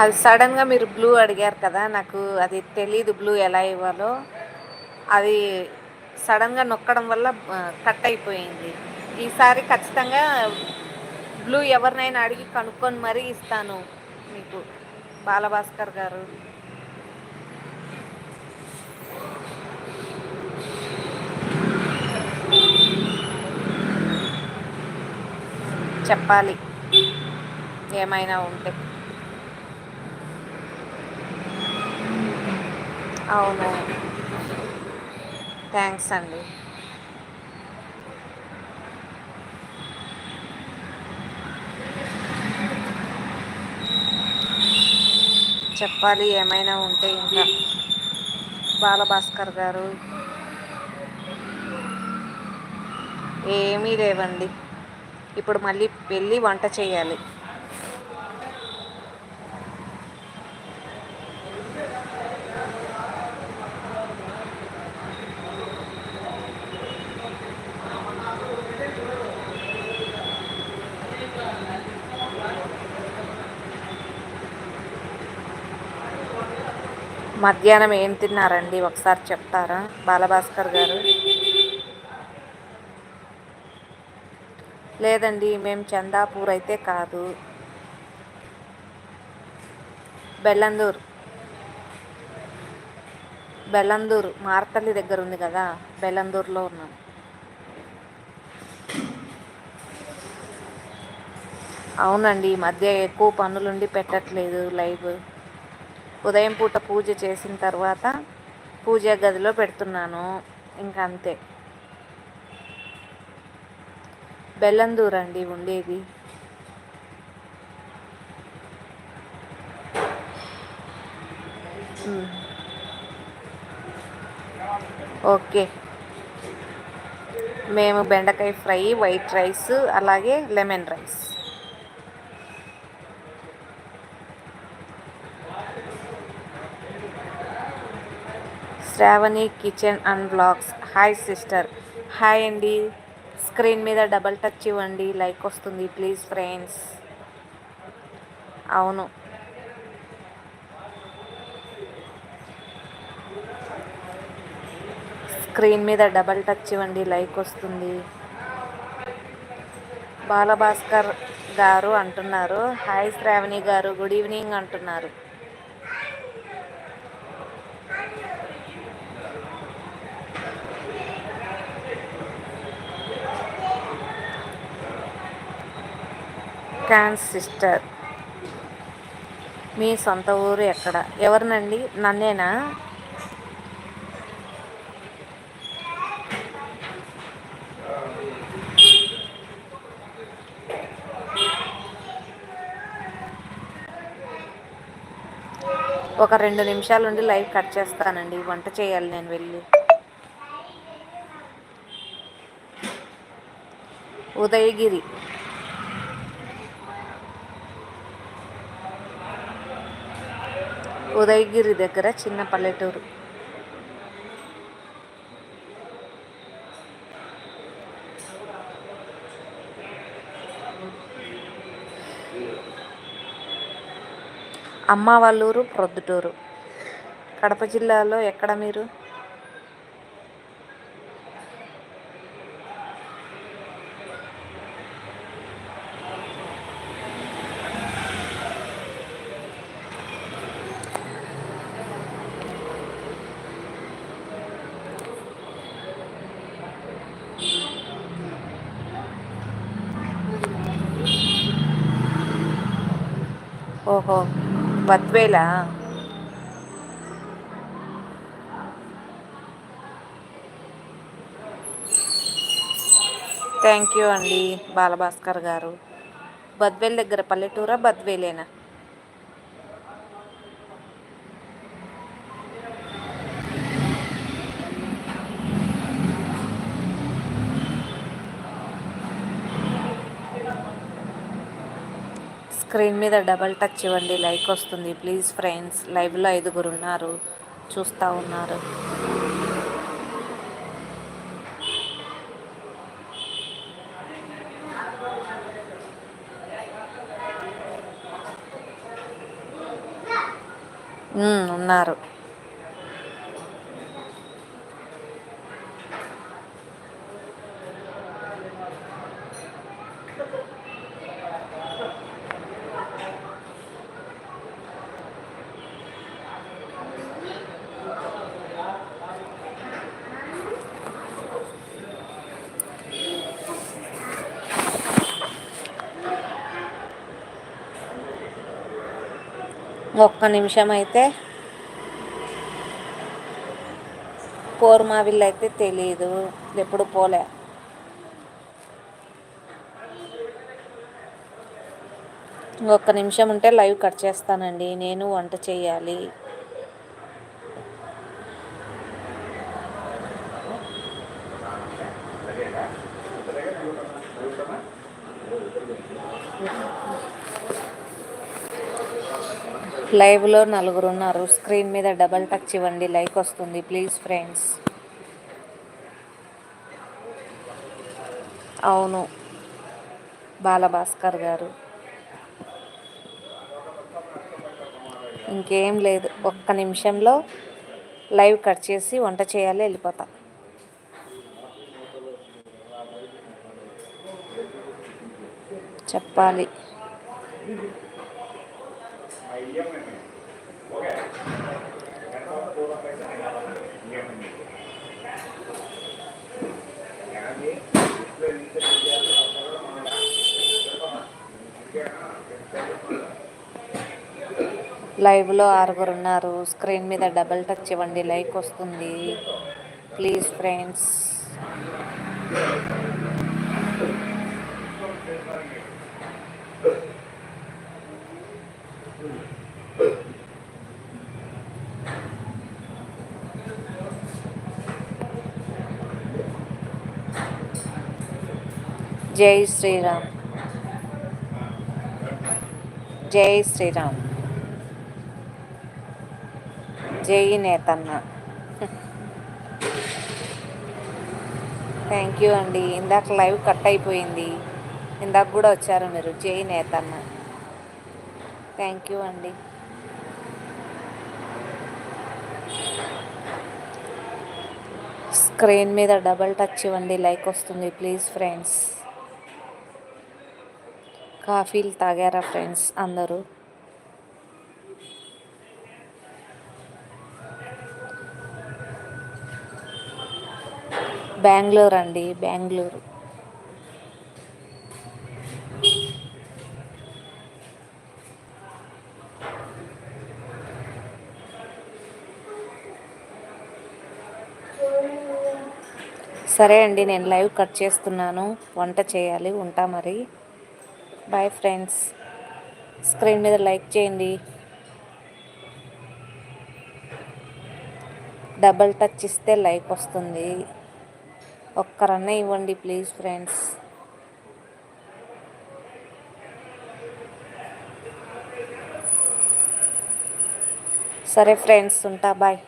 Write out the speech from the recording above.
అది సడన్గా మీరు బ్లూ అడిగారు కదా నాకు అది తెలీదు బ్లూ ఎలా ఇవ్వాలో. అది సడన్గా నొక్కడం వల్ల కట్ అయిపోయింది. ఈసారి ఖచ్చితంగా బ్లూ ఎవరినైనా అడిగి కనుక్కొని మరీ ఇస్తాను మీకు బాలభాస్కర్ గారు. చెప్పాలి. ఏమైనా ఉంటే. అవును. థ్యాంక్స్ అండి. చెప్పాలి ఏమైనా ఉంటే ఇంకా. బాలభాస్కర్ గారు. ఏమీ లేవండి. ఇప్పుడు మళ్ళీ వెళ్ళి వంట చేయాలి. మధ్యాహ్నం ఏం తిన్నారండి? ఒకసారి చెప్తారా? బాలభాస్కర్ గారు? లేదండి మేము చందాపూర్ అయితే కాదు. బెల్లందూర్. బెల్లందూర్ మార్తల్లి దగ్గర ఉంది కదా? బెల్లందూర్లో ఉన్నాం. అవునండి ఈ మధ్య ఎక్కువ పనులుండి పెట్టట్లేదు లైవ్. ఉదయం పూట పూజ చేసిన తర్వాత పూజ గదిలో పెడుతున్నాను. ఇంకా అంతే. బెల్లందూర్ ఉండేది. ఓకే. మేము బెండకాయ ఫ్రై వైట్ రైస్ అలాగే lemon rice. Sravani kitchen and blogs. Hi sister. Hi అండి. స్క్రీన్ మీద డబల్ టచ్ ఇవ్వండి. లైక్ వస్తుంది ప్లీజ్ ఫ్రెండ్స్. అవును. స్క్రీన్ మీద డబల్ టచ్ ఇవ్వండి. లైక్ వస్తుంది. బాలభాస్కర్ గారు అంటున్నారు. Hi Sravani garu. Good evening అంటున్నారు. క్యాన్ సిస్టర్ మీ సొంత ఊరు ఎక్కడ? ఎవరినండి? నన్నేనా? ఒక రెండు నిమిషాలుండి లైవ్ కట్ చేస్తానండి. వంట చేయాలి నేను వెళ్ళి. ఉదయగిరి. ఉదయగిరి దగ్గర చిన్న పల్లెటూరు. అమ్మ వాళ్ళూరు ప్రొద్దుటూరు. కడప జిల్లాలో ఎక్కడ మీరు? ఓహో బత్వేలా? థ్యాంక్ యూ అండి బాలభాస్కర్ గారు. బద్వేల్ దగ్గర పల్లెటూరా బద్వేలేనా స్క్రీన్ మీద డబల్ టచ్ ఇవ్వండి లైక్ వస్తుంది. ప్లీజ్ ఫ్రెండ్స్ లైవ్లో ఐదుగురు ఉన్నారు. చూస్తూ ఉన్నారు. ఉమ్ ఉన్నారు. ఒక్క నిమిషం అయితే పోర్మావిల్ అయితే తెలియదు ఎప్పుడు పోలే. ఒక్క నిమిషం ఉంటే లైవ్ కట్ చేస్తానండి. నేను వంట చేయాలి. లైవ్లో నలుగురు ఉన్నారు స్క్రీన్ మీద డబల్ టచ్ ఇవ్వండి. లైక్ వస్తుంది. Please friends. అవును. బాలభాస్కర్ గారు. ఇంకేం లేదు. ఒక్క నిమిషంలో లైవ్ కట్ చేసి వంట చేయాలి వెళ్ళిపోతా. చెప్పాలి. లైవ్లో ఆరుగురు ఉన్నారు. స్క్రీన్ మీద డబల్ టచ్ ఇవ్వండి. లైక్ వస్తుంది. ప్లీజ్ ఫ్రెండ్స్ జై శ్రీరామ్ జై శ్రీరామ్ జై నేతన్న. థ్యాంక్ యూ అండి. ఇందాక లైవ్ కట్ అయిపోయింది. ఇందాక కూడా వచ్చారు మీరు జై నేతన్న. థ్యాంక్ యూ అండి. స్క్రీన్ మీద డబల్ టచ్ ఇవ్వండి లైక్ వస్తుంది ప్లీజ్ ఫ్రెండ్స్. కాఫీలు తాగారా ఫ్రెండ్స్ అందరూ? బెంగళూరు అండి బెంగళూరు. సరే అండి నేను లైవ్ కట్ చేస్తున్నాను. వంట చేయాలి ఉంటా మరి. బాయ్ ఫ్రెండ్స్ స్క్రీన్ మీద లైక్ చేయండి. డబల్ టచ్ ఇస్తే లైక్ వస్తుంది. ఒక్కరన్నా ఇవ్వండి ప్లీజ్ ఫ్రెండ్స్. సరే ఫ్రెండ్స్ ఉంటా బాయ్.